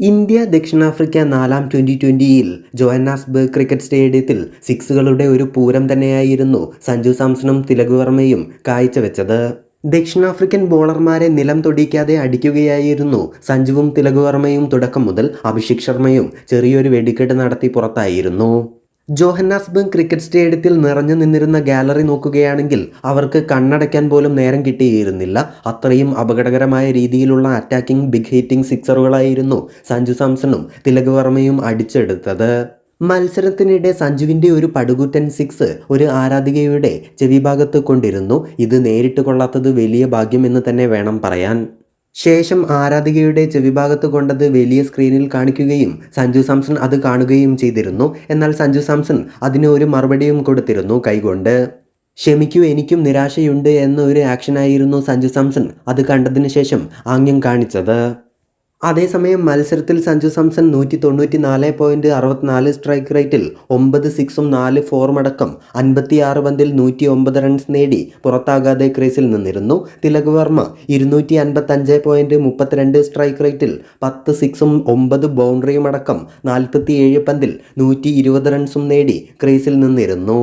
India ദക്ഷിണാഫ്രിക്ക നാലാം twenty ട്വന്റിയിൽ Johannesburg cricket സ്റ്റേഡിയത്തിൽ സിക്സുകളുടെ ഒരു പൂരം തന്നെയായിരുന്നു സഞ്ജു സാംസണും തിലക് വർമ്മയും കാഴ്ചവെച്ചത്. ദക്ഷിണാഫ്രിക്കൻ ബോളർമാരെ നിലം തൊടിക്കാതെ അടിക്കുകയായിരുന്നു സഞ്ജുവും തിലക് വർമ്മയും തുടക്കം മുതൽ അഭിഷേക് ശർമ്മയും. ചെറിയൊരു വെടിക്കെട്ട് നടത്തി പുറത്തായിരുന്നു. ജോഹന്നാസ്ബർഗ് ക്രിക്കറ്റ് സ്റ്റേഡിയത്തിൽ നിറഞ്ഞു നിന്നിരുന്ന ഗാലറി നോക്കുകയാണെങ്കിൽ അവർക്ക് കണ്ണടയ്ക്കാൻ പോലും നേരം കിട്ടിയിരുന്നില്ല. അത്രയും അപകടകരമായ രീതിയിലുള്ള അറ്റാക്കിംഗ് ബിഗ് ഹീറ്റിംഗ് സിക്സറുകളായിരുന്നു സഞ്ജു സാംസണും തിലക് വർമ്മയും അടിച്ചെടുത്തത്. മത്സരത്തിനിടെ സഞ്ജുവിന്റെ ഒരു പടുകുറ്റൻ സിക്സ് ഒരു ആരാധികയുടെ ചെവിഭാഗത്ത് കൊണ്ടിരുന്നു. ഇത് നേരിട്ട് കൊള്ളാത്തത് വലിയ ഭാഗ്യമെന്ന് തന്നെ വേണം പറയാൻ. ശേഷം ആരാധികയുടെ ചെവിഭാഗത്ത് കൊണ്ടത് വലിയ സ്ക്രീനിൽ കാണിക്കുകയും സഞ്ജു സാംസൺ അത് കാണുകയും ചെയ്തിരുന്നു. എന്നാൽ സഞ്ജു സാംസൺ അതിന് ഒരു മറുപടിയും കൊടുത്തിരുന്നു കൈകൊണ്ട്. ക്ഷമിക്കൂ എനിക്കും നിരാശയുണ്ട് എന്ന ഒരു ആക്ഷനായിരുന്നു സഞ്ജു സാംസൺ അത് കണ്ടതിന് ശേഷം ആംഗ്യം കാണിച്ചത്. അതേസമയം മത്സരത്തിൽ സഞ്ജു സാംസൺ നൂറ്റി തൊണ്ണൂറ്റി നാല് പോയിന്റ് അറുപത്തിനാല് സ്ട്രൈക്ക് റേറ്റിൽ ഒമ്പത് സിക്സും നാല് ഫോറും അടക്കം അൻപത്തിയാറ് പന്തിൽ നൂറ്റി ഒമ്പത് റൺസ് നേടി പുറത്താകാതെ ക്രീസിൽ നിന്നിരുന്നു. തിലക് വർമ്മ ഇരുന്നൂറ്റി അൻപത്തഞ്ച് പോയിന്റ് മുപ്പത്തിരണ്ട് സ്ട്രൈക്ക് റേറ്റിൽ പത്ത് സിക്സും ഒമ്പത് ബൗണ്ടറിയും അടക്കം നാൽപ്പത്തിയേഴ് പന്തിൽ നൂറ്റി ഇരുപത് റൺസും നേടി ക്രീസിൽ നിന്നിരുന്നു.